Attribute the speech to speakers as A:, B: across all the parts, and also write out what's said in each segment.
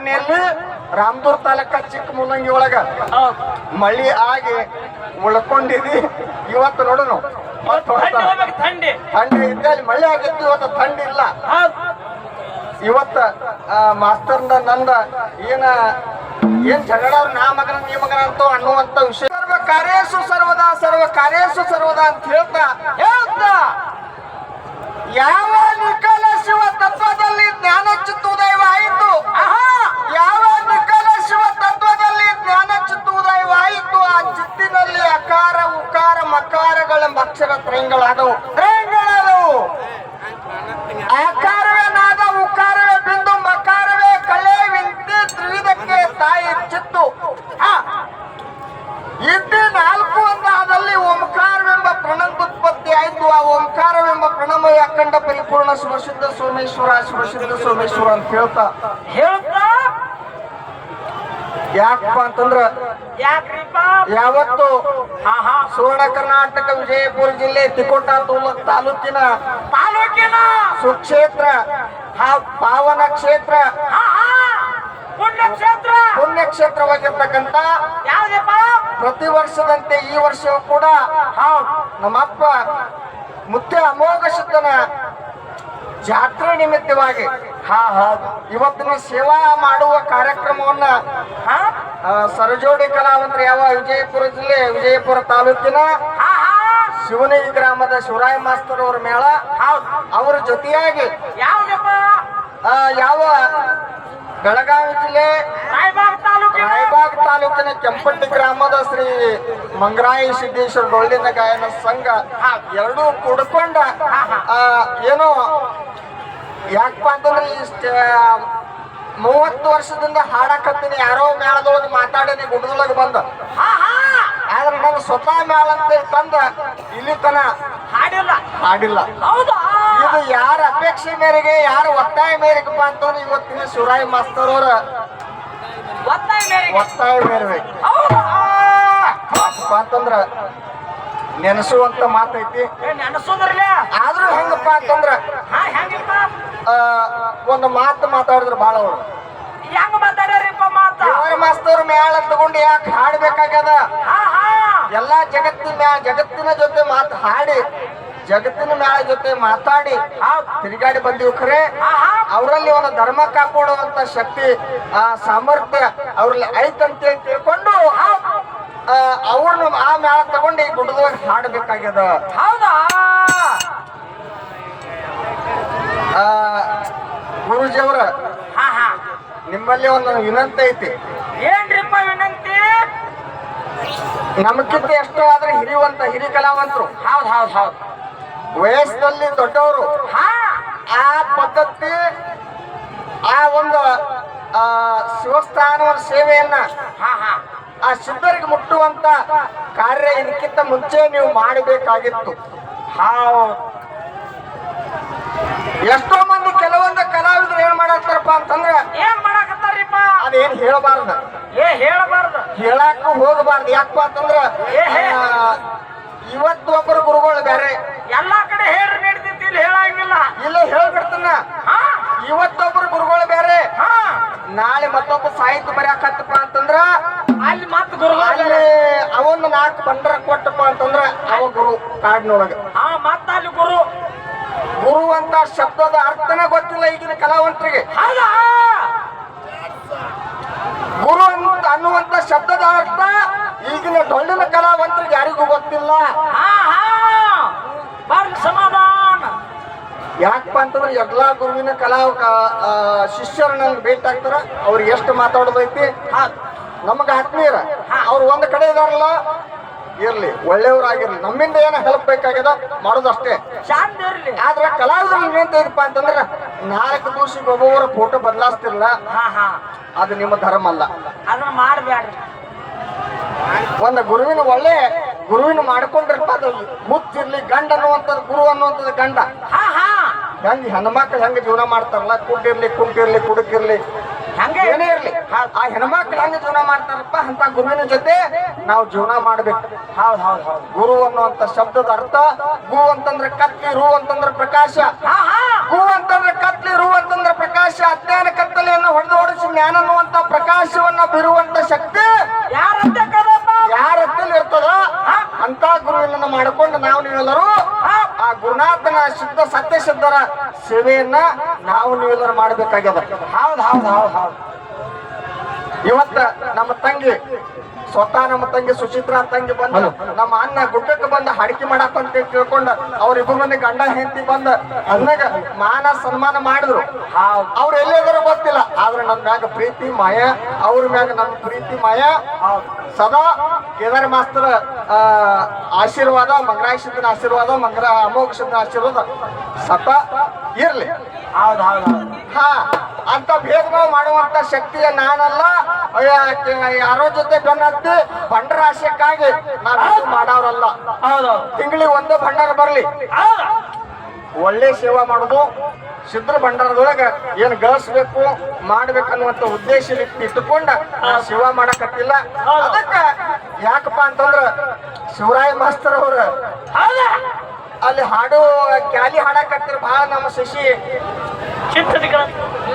A: ಮೊನ್ನೆಯಲ್ಲಿ ರಾಮದೂರ್ ತಾಲೂಕ ಚಿಕ್ಕ ಮುನ್ನಂಗಿ ಒಳಗ. ಮಳಿ ಆಗಿ ಉಳ್ಕೊಂಡಿದಿ ಇವತ್ತು ನೋಡೋಣ.
B: ಥಂಡಿ ಥಂಡಿ.
A: ಇದ್ದ ಅಲ್ಲಿ ಮಳೆ ಆಗಿತ್ತು ಇವತ್ತು ಥಂಡಿ ಇಲ್ಲ. ಇವತ್ತ ಆ, ಮಾಸ್ತರ್ನ ನಂದ ಏನ ಏನ್ ಜಗಳ ನಾ ಮಗನ ನೀ ಮಗನ ಅಂತ ಅನ್ನುವಂತ ವಿಷಯ. ಸರ್ವ ಕಾರ್ಯಸು ಸರ್ವದಾ ಸರ್ವ ಕಾರ್ಯಸು ಸರ್ವದಾ ಅಂತ ಹೇಳ್ತಾ ಹೇಳ್ತಾ. ಯಾವ ನಿಖಲ ಶಿವ ತತ್ವದಲ್ಲಿ ಜ್ಞಾನ ಶಿವಶುದ್ಧ ಸೋಮೇಶ್ವರ ಶಿವಶುದ್ಧ ಸೋಮೇಶ್ವರ ಅಂತ ಹೇಳ್ತಾ.
B: ಹೇಳ್ತಾ?
A: ಯಾಕಪ್ಪ ಅಂತಂದ್ರ ಯಾವತ್ತು ಸುವರ್ಣ ಕರ್ನಾಟಕ ವಿಜಯಪುರ ಜಿಲ್ಲೆ ತಿಕೋಟ ತೂಲ- ತಾಲೂಕಿನ
B: ತಾಲೂಕಿನ
A: ಸುಕ್ಷೇತ್ರ ಪಾವನ ಕ್ಷೇತ್ರ.
B: ಪುಣ್ಯಕ್ಷೇತ್ರ
A: ಪುಣ್ಯಕ್ಷೇತ್ರವಾಗಿರ್ತಕ್ಕಂಥ ಪ್ರತಿ ವರ್ಷದಂತೆ ಈ ವರ್ಷವೂ ಕೂಡ ನಮ್ಮಪ್ಪ ಮುತ್ಯ ಅಮೋಘ ಸಿದ್ಧನ ಜಾತ್ರೆ ನಿಮಿತ್ತವಾಗಿ
B: ಹಾ ಹಾ
A: ಇವತ್ತಿನ ಸೇವಾ ಮಾಡುವ ಕಾರ್ಯಕ್ರಮವನ್ನ
B: ಹಾ
A: ಸರಜೋಡಿ ಕಲಾವಂತರು ಯಾವ ವಿಜಯಪುರ ಜಿಲ್ಲೆ ವಿಜಯಪುರ ತಾಲೂಕಿನ ಶಿವನಗಿ ಗ್ರಾಮದ ಶಿವರಾಯ ಮಾಸ್ತರ್ ಅವರ ಮೇಳ ಅವರ ಜೊತೆಯಾಗಿ ಯಾವ ಬೆಳಗಾವಿ ಜಿಲ್ಲೆ
B: ರಾಯಬಾಗ್ ತಾಲೂಕಿನ?
A: ಕೆಂಪಟ್ಟಿ ಗ್ರಾಮದ ಶ್ರೀ ಮಂಗರಾಯಿ ಸಿದ್ದೇಶ್ವರ ಡೊಳ್ಳಿನ ಗಾಯನ ಸಂಘ ಎರಡೂ ಕೂಡ್ಕೊಂಡ ಏನೋ ಯಾಕಪ್ಪ ಅಂತಂದ್ರೆ ಇಷ್ಟ ಮೂವತ್ತು ವರ್ಷದಿಂದ ಹಾಡಕತ್ತೀನಿ ಯಾರೋ ಮೇಳದೊಳಗೆ ಮಾತಾಡೀನಿ ಗುಡ್ಡದೊಳಗೆ ಬಂದ. ಆದ್ರೆ ನನ್ನ ಸ್ವತಃ ಮೇಳ ಅಂತ ತಂದ ಇಲ್ಲಿ ತನ
B: ಹಾಡಿಲ್ಲ.
A: ಹಾಡಿಲ್ಲ ಇದು ಯಾರ ಅಪೇಕ್ಷೆ ಮೇರೆಗೆ ಯಾರ ಒತ್ತಾಯ ಮೇರೆಗಪ್ಪ ಅಂತಂದ್ರೆ ಇವತ್ತಿನ ಶಿವರಾಯ್ ಮಾಸ್ತರ್ ಅವರ
B: ಒತ್ತಾಯ ಹೌದಾ?
A: ಯಾಕಪ್ಪ ಅಂತಂದ್ರ ನೆನಸುವಂತ ಮಾತೈತಿ. ಆದ್ರೂ ಹೆಂಗಪ್ಪ ಅಂತಂದ್ರ ಒಂದು ಮಾತು ಮಾತಾಡಿದ್ರು ಬಾಳ ಅವರು.
B: ಹೆಂಗ್ ಮಾತಾಡ್ಯಾರಿಪ್ಪ ಮಾತ?
A: ಶಿವರಾಯ ಮಾಸ್ತರ್ ಮ್ಯಾಳ ತಗೊಂಡು ಯಾಕೆ ಹಾಡ್ಬೇಕಾಗ್ಯದ? ಎಲ್ಲಾ ಜಗತ್ತಿನ ಮ್ಯಾ ಜಗತ್ತಿನ ಜೊತೆ ಮಾತು ಹಾಡಿ ಜಗತ್ತಿನ ಮ್ಯಾಳ ಜೊತೆ ಮಾತಾಡಿ ತಿರುಗಾಡಿ ಬಂದಿವ್ ಖರೆ. ಅವರಲ್ಲಿ ಒಂದು ಧರ್ಮ ಕಾಪಾಡುವಂತ ಶಕ್ತಿ ಆ ಸಾಮರ್ಥ್ಯ ಅವ್ರಲ್ಲಿ ಐತಂತೇಳಿ ತಿಳ್ಕೊಂಡು ಅವ್ರನ್ನ ಆ ಮ್ಯಾಲ ತಗೊಂಡು ಈ ಗುಡ್ಡದೊಳಗೆ ಹಾಡಬೇಕಾಗ್ಯದ.
B: ಹೌದಾ?
A: ಆ, ಗುರೂಜಿಯವರ
B: ಹಾ ಹಾ.
A: ನಿಮ್ಮಲ್ಲಿ ಒಂದು ವಿನಂತಿ ಐತಿ.
B: ಏನ್ರಿಪ್ಪ ವಿನಂತಿ?
A: ನಮಗಿಂತ ಎಷ್ಟೋ ಆದ್ರೆ ಹಿರಿವಂತ ಹಿರಿ ಕಲಾವಂತರು.
B: ಹೌದ್ ಹೌದ್ ಹೌದ್.
A: ವಯಸ್ಸಿನಲ್ಲಿ ದೊಡ್ಡವರು.
B: ಹಾ.
A: ಆ ಪದ್ಧತಿ ಆ ಒಂದು ಶಿವಸ್ಥಾನದ ಸೇವೆಯನ್ನ
B: ಹಾ ಹಾ.
A: ಆ ಸಿದ್ಧರಿಗೆ ಮುಟ್ಟುವಂತ ಕಾರ್ಯ ಇದಕ್ಕಿಂತ ಮುಂಚೆ ನೀವು ಮಾಡಬೇಕಾಗಿತ್ತು.
B: ಹೌದ್.
A: ಎಷ್ಟೋ ಮಂದಿ ಕೆಲವೊಂದು ಕಲಾವಿದರು ಏನ್ ಮಾಡತ್ತಾರಪ್ಪ ಅಂತಂದ್ರೆ
B: ಏನ್ ಮಾಡಕತ್ತಾರಿಪ್ಪ
A: ಅದೇನ್ ಹೇಳಬಾರ್ದು.
B: ಏ ಹೇಳಬಾರ್ದು.
A: ಹೇಳಾಕ ಹೋಗಬಾರ್ದು. ಯಾಕಪ್ಪ ಅಂತಂದ್ರೆ ಇವತ್ತು ಒಬ್ಬರು ಗುರುಗಳು ಬೇರೆ
B: ಎಲ್ಲಾ ಕಡೆ ಹೇಳಿ ನಡೀತೈತಿ ಇಲ್ಲಿ ಹೇಳಾಗಿಲ್ಲ.
A: ಇಲ್ಲ ಹೇಳ್ಬಿಡ್ತಾನ. ಇವತ್ತೊಬ್ರು ಗುರುಗಳು ಬೇರೆ ನಾಳೆ ಮತ್ತೊಬ್ಬ ಸಾಹಿತ್ಯ ಬರೆಯಾಕತ್ತಪ್ಪ ಅಂತಂದ್ರ
B: ಅಲ್ಲಿ ಮತ್ ಗುರು
A: ಅಲ್ಲಿ ಅವನ್ನ ನಾಲ್ಕು ಬಂಡರ ಕೊಟ್ಟಪ್ಪ ಅಂತಂದ್ರ ಅವ ಗುರು ಕಾಡಿನೊಳಗ.
B: ಹಾ. ಮತ್ತ ಗುರು
A: ಅಂತ ಶಬ್ದದ ಅರ್ಥನೇ ಗೊತ್ತಿಲ್ಲ ಈಗಿನ ಕಲಾವಂತರಿಗೆ. ಗುರು ಅಂತ ಅನ್ನುವಂತ ಶಬ್ದದ ಅರ್ಥ ಈಗಿನ ಡೊಳ್ಳಿನ ಕಲಾವಂತರಿಗೆ ಯಾರಿಗೂ ಗೊತ್ತಿಲ್ಲ.
B: ಸಮಾಧಾನ.
A: ಯಾಕಪ್ಪ ಅಂತಂದ್ರೆ ಎಲ್ಲಾ ಗುರುವಿನ ಕಲಾ ಶಿಷ್ಯರ ಶಿಷ್ಯರು ನನ್ಗೆ ಭೇಟಿ ಆಗ್ತಾರ ಅವ್ರಿಗೆ ಎಷ್ಟು ಮಾತಾಡೋದೈತಿ? ನಮಗ ಆತ್ಮೀಯರ ಅವ್ರು ಒಂದ್ ಕಡೆ ಇದಾರಲ್ಲ ಇರ್ಲಿ ಒಳ್ಳೆಯವರಾಗಿರ್ಲಿ. ನಮ್ಮಿಂದ ಏನ ಹೆಲ್ಪ್ ಬೇಕಾಗ್ಯದ ಮಾಡೋದಷ್ಟೇ.
B: ಶಾಂತ ಇರ್ಲಿ.
A: ಆದ್ರೆ ಕಲಾವಿದ್ರು ಅಂತಂದ್ರ ನಾಲ್ಕು ದಿವಸಕ್ಕೆ ಒಬ್ಬೊಬ್ಬರ ಫೋಟೋ ಬದಲಾಸ್ತಿರಲ್ಲ.
B: ಹಾ ಹಾ.
A: ಅದು ನಿಮ್ಮ ಧರ್ಮ ಅಲ್ಲ.
B: ಅದನ್ನ ಮಾಡ್ಬ್ಯಾಡ್ರಿ
A: ಒಂದು ಗುರುವಿನ ಒಳ್ಳೆ ಗುರುವಿನ ಮಾಡ್ಕೊಂಡ್ರಪ್ಪ ಅದು. ಮುತ್ತಿರ್ಲಿ ಗಂಡ ಅನ್ನುವಂಥದ್ದು ಗುರು ಅನ್ನುವಂಥದ್ದು ಗಂಡ.
B: ಹಾ ಹಾ.
A: ಹೆಂಗ್ ಹೆಣ್ಮಕ್ಳು ಹೆಂಗ್ ಜೀವನ ಮಾಡ್ತಾರಲ್ಲ? ಕುಡ್ಡಿರ್ಲಿ ಕುಂಟಿರ್ಲಿ ಕುಡುಕಿರ್ಲಿ.
B: ಹಂಗೆ.
A: ಏನೇ ಇರ್ಲಿ. ಆ ಹೆಣ್ಮಕ್ಳು ಹೆಂಗ್ ಜೀವನ ಮಾಡ್ತಾರಪ್ಪ? ಅಂತ ಗುರುವಿನ ಜೊತೆ ನಾವು ಜೀವನ ಮಾಡ್ಬೇಕು.
B: ಹೌದು ಹೌದು ಹೌದು
A: ಗುರು ಅನ್ನುವಂತ ಶಬ್ದದ ಅರ್ಥ ಗು ಅಂತಂದ್ರೆ ಕತ್ಲಿ ರು ಅಂತಂದ್ರೆ ಪ್ರಕಾಶ. ಗು ಅಂತಂದ್ರೆ ಕತ್ಲಿ ರು ಅಂತಂದ್ರೆ ಪ್ರಕಾಶ. ಅಜ್ಞಾನ ಕತ್ತಲೆಯನ್ನು ಹೊಡೆದು ಹೊಡೆಸಿ ಜ್ಞಾನ ಅನ್ನುವಂತ ಪ್ರಕಾಶವನ್ನ ಬಿರುವಂತ ಶಕ್ತಿ ಯಾರ ಹತ್ತಲ್ಲಿ ಇರ್ತದ ಅಂತ ಗುರುವಿನ ಮಾಡಿಕೊಂಡು ನಾವು ನೀವೆಲ್ಲರೂ ಆ ಗುರುನಾಥನ ಶುದ್ಧ ಸತ್ಯ ಶುದ್ಧರ ಸೇವೆಯನ್ನ ನಾವು ನೀವೆಲ್ಲರೂ ಮಾಡ್ಬೇಕಾಗ್ಯದ.
B: ಹೌದ್ ಹೌದ್ ಹೌದ್ ಹೌದ್.
A: ಇವತ್ತ ನಮ್ಮ ತಂಗಿ ಸ್ವತಃ ನಮ್ಮ ತಂಗಿ ಸುಚಿತ್ರಾ ತಂಗಿ ಬಂದ ನಮ್ಮ ಅಣ್ಣ ಗುಡ್ಡಕ್ಕೆ ಬಂದ ಹಡಿಕೆ ಮಾಡಾಕಂತ ತಿಳ್ಕೊಂಡ ಅವ್ರಿಬ್ರು ಮಂದಿ ಗಂಡ ಹೆಂಡತಿ ಬಂದ ಅನ್ನಾಗ ಮಾನ ಸನ್ಮಾನ ಮಾಡಿದ್ರು. ಅವ್ರು ಎಲ್ಲಿದ್ರು ಗೊತ್ತಿಲ್ಲ ಆದ್ರೆ ನನ್ನ ಮ್ಯಾಗ ಪ್ರೀತಿ ಮಾಯ ಅವ್ರ ಮ್ಯಾಗ ನಮ್ಮ ಪ್ರೀತಿ ಮಾಯ. ಸದಾ ಕೇದಾರ ಮಾಸ್ತರ ಆಶೀರ್ವಾದ ಮಂಗರಾಯ ಆಶೀರ್ವಾದ ಮಂಗರ ಅಮೋಘ ಸಿದ್ದನ ಆಶೀರ್ವಾದ ಸತ ಇರ್ಲಿ. ಹಾ ಅಂತ ಭೇದ ಭಾವ ಮಾಡುವಂತ ಶಕ್ತಿಯ ನಾನಲ್ಲ. ಯಾರೋ ಜೊತೆ ಬೆನ್ನತ್ತಿ ಬಂಡರ ಆಶಯಕ್ಕಾಗಿ ನಾವು ಮಾಡವ್ರಲ್ಲ ತಿಂಗಳಿಗೆ ಒಂದೇ ಭಂಡಾರ ಬರ್ಲಿ. ಒಳ್ಳೆ ಸೇವಾ ಮಾಡುದು ಸಿದ್ಧ ಭಂಡಾರದೊಳಗ ಏನ್ ಗಳಿಸ್ಬೇಕು ಮಾಡ್ಬೇಕನ್ನುವಂತ ಉದ್ದೇಶ ಇಟ್- ಇಟ್ಟುಕೊಂಡ ಆ ಸೇವಾ ಮಾಡಕತ್ತಿಲ್ಲ. ಅದಕ್ಕ ಯಾಕಪ್ಪ ಅಂತಂದ್ರ ಶಿವರಾಯ ಮಾಸ್ತರ್ ಅವ್ರ ಅಲ್ಲಿ ಹಾಡು ಕ್ಯಾಲಿ ಹಾಡಕತ್ತಿರ ಬಹಳ ನಮ್ಮ ಶಶಿ.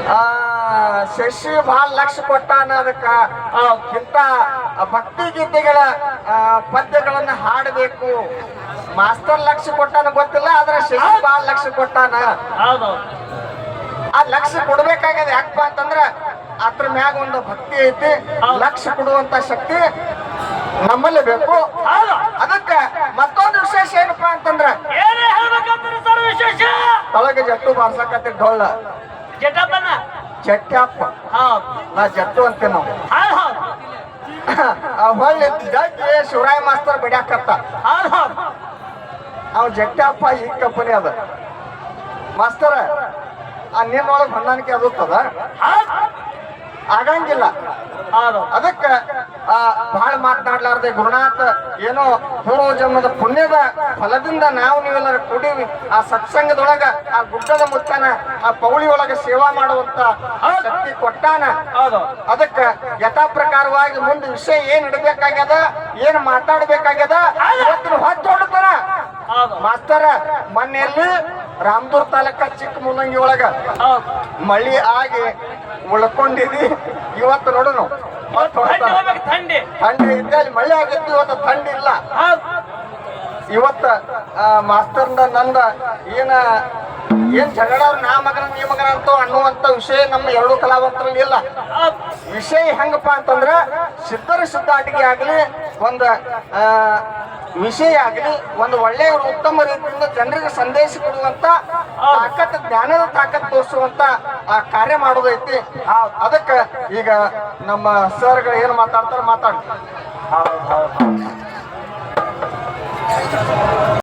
A: ಆ ಶಶಿ ಬಹಳ ಲಕ್ಷ ಕೊಟ್ಟಾನ ಅದಕ್ಕ ಇಂತ ಭಕ್ತಿ ಗೀತೆಗಳ ಪದ್ಯಗಳನ್ನ ಹಾಡಬೇಕು. ಮಾಸ್ತರ್ ಲಕ್ಷ ಕೊಟ್ಟಾನ ಗೊತ್ತಿಲ್ಲ ಆದ್ರೆ ಶಶಿ ಬಹಳ ಲಕ್ಷ ಕೊಟ್ಟಾನ. ಆ ಲಕ್ಷ ಕೊಡ್ಬೇಕಾಗ್ಯದ ಯಾಕಪ್ಪ ಅಂತಂದ್ರ ಅದ್ರ ಮ್ಯಾಗ ಒಂದು ಭಕ್ತಿ ಐತಿ ಲಕ್ಷ ಕೊಡುವಂತ ಶಕ್ತಿ ನಮ್ಮಲ್ಲಿ ಬೇಕು. ಅದಕ್ಕ ಮತ್ತೊಂದು ವಿಶೇಷ ಏನಪ್ಪಾ ಅಂತಂದ್ರ ತಳಗ ಜಟ್ಟು ಬಾರ್ಸಕತ್ತಿ ಡೊಳ್ಳ.
B: ಜಟಪ್ಪನ
A: ಚಟ್ಯಾಪ್ಪ
B: ಹೌದ್
A: ನಾ ಜಟ್ಟು ಅಂತೇವೆ ನಾವು. ಹೊಳ್ಳಿ ಜಡ್ಜಿ ಶಿವರಾಯ ಮಾಸ್ತರ್ ಬಿಡ್ಯಾಕತ್ತ. ಅವ್ ಜಟ್ಟಪ್ಪ ಈ ಕಂಪನಿ ಅದ. ಮಾಸ್ತರ, ಆ ನಿನ್ನೊಳಗೆ ಹೊಂದಾಣಿಕೆ
B: ಹೌದ್
A: ಆಗಂಗಿಲ್ಲ. ಅದಕ್ಕ ಆ ಬಹಳ ಮಾತನಾಡ್ಲಾರ್ದೆ ಗುರುನಾಥ ಏನೋ ಪೂರ್ವ ಜನ್ಮದ ಪುಣ್ಯದ ಫಲದಿಂದ ನಾವು ನೀವೆಲ್ಲರೂ ಕೊಡೀವಿ ಆ ಸತ್ಸಂಗದೊಳಗ ಆ ಗುಡ್ಡದ ಮುತ್ತನ ಆ ಪೌಳಿ ಒಳಗ ಸೇವಾ ಮಾಡುವಂತ ಶಕ್ತಿ ಕೊಟ್ಟಾನ. ಅದಕ್ಕ ಯಥಾ ಪ್ರಕಾರವಾಗಿ ಮುಂದೆ ವಿಷಯ ಏನ್ ಇಡಬೇಕಾಗ್ಯದ ಏನ್ ಮಾತಾಡ್ಬೇಕಾಗ್ಯದ ಹೊಡ್ತಾರ ಮಾಸ್ತರ ಮನೆಯಲ್ಲಿ ರಾಮದೂರ್ ತಾಲೂಕ ಚಿಕ್ಕ ಮುಲ್ಲಂಗಿ ಒಳಗ ಮಳಿ ಆಗಿ ಉಳ್ಕೊಂಡಿದಿ. ಇವತ್ತು ನೋಡೋಣ
B: ಥಂಡಿ ಥಂಡಿ.
A: ಇದ್ದೆ ಅಲ್ಲಿ ಮಳೆ ಆಗುತ್ತೆ ಇವತ್ತು ಥಂಡಿ ಇಲ್ಲ. ಇವತ್ತ ಮಾಸ್ತರ್ನ ನಂದ ಏನ ಏನ್ ಜಗಳ ನಾ ಮಗನ ನೀ ಮಗನ ಅಂತ ಅನ್ನುವಂತ ವಿಷಯ ನಮ್ಮ ಎರಡು ಕಲಾವಂತರಲ್ಲಿ ಇಲ್ಲ. ವಿಷಯ ಹೆಂಗಪ್ಪ ಅಂತಂದ್ರ ಸಿದ್ಧರ ಸಿದ್ಧ ಅಡಿಗೆ ಆಗ್ಲಿ, ಒಂದ ವಿಷಯ ಆಗ್ಲಿ, ಒಂದು ಒಳ್ಳೆಯ ಉತ್ತಮ ರೀತಿಯಿಂದ ಜನರಿಗೆ ಸಂದೇಶ ಕೊಡುವಂತ ತಾಕತ್, ಜ್ಞಾನದ ತಾಕತ್ ತೋರಿಸುವಂತ ಆ ಕಾರ್ಯ ಮಾಡೋದೈತಿ ಅದಕ್ಕ ಈಗ ನಮ್ಮ ಸರ್ಗಳು ಏನು ಮಾತಾಡ್ತಾರೆ ಮಾತಾಡ್ತಾರೆ